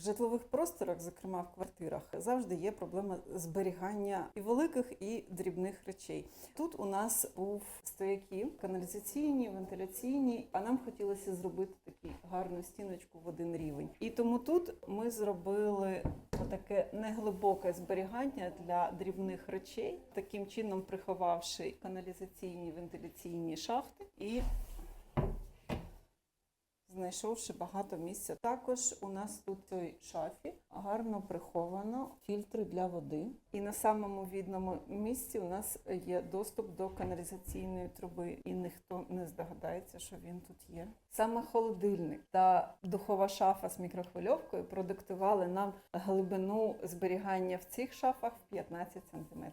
Житлових просторах, зокрема в квартирах, завжди є проблема зберігання і великих, і дрібних речей. Тут у нас був стояки каналізаційні, вентиляційні, а нам хотілося зробити таку гарну стіночку в один рівень. І тому тут ми зробили таке неглибоке зберігання для дрібних речей, таким чином приховавши каналізаційні вентиляційні шахти і знайшовши багато місця. Також у нас тут в цій шафі гарно приховано фільтри для води. І на самому відному місці у нас є доступ до каналізаційної труби, і ніхто не здогадається, що він тут є. Саме холодильник та духова шафа з мікрохвильовкою продиктували нам глибину зберігання в цих шафах в 15 см.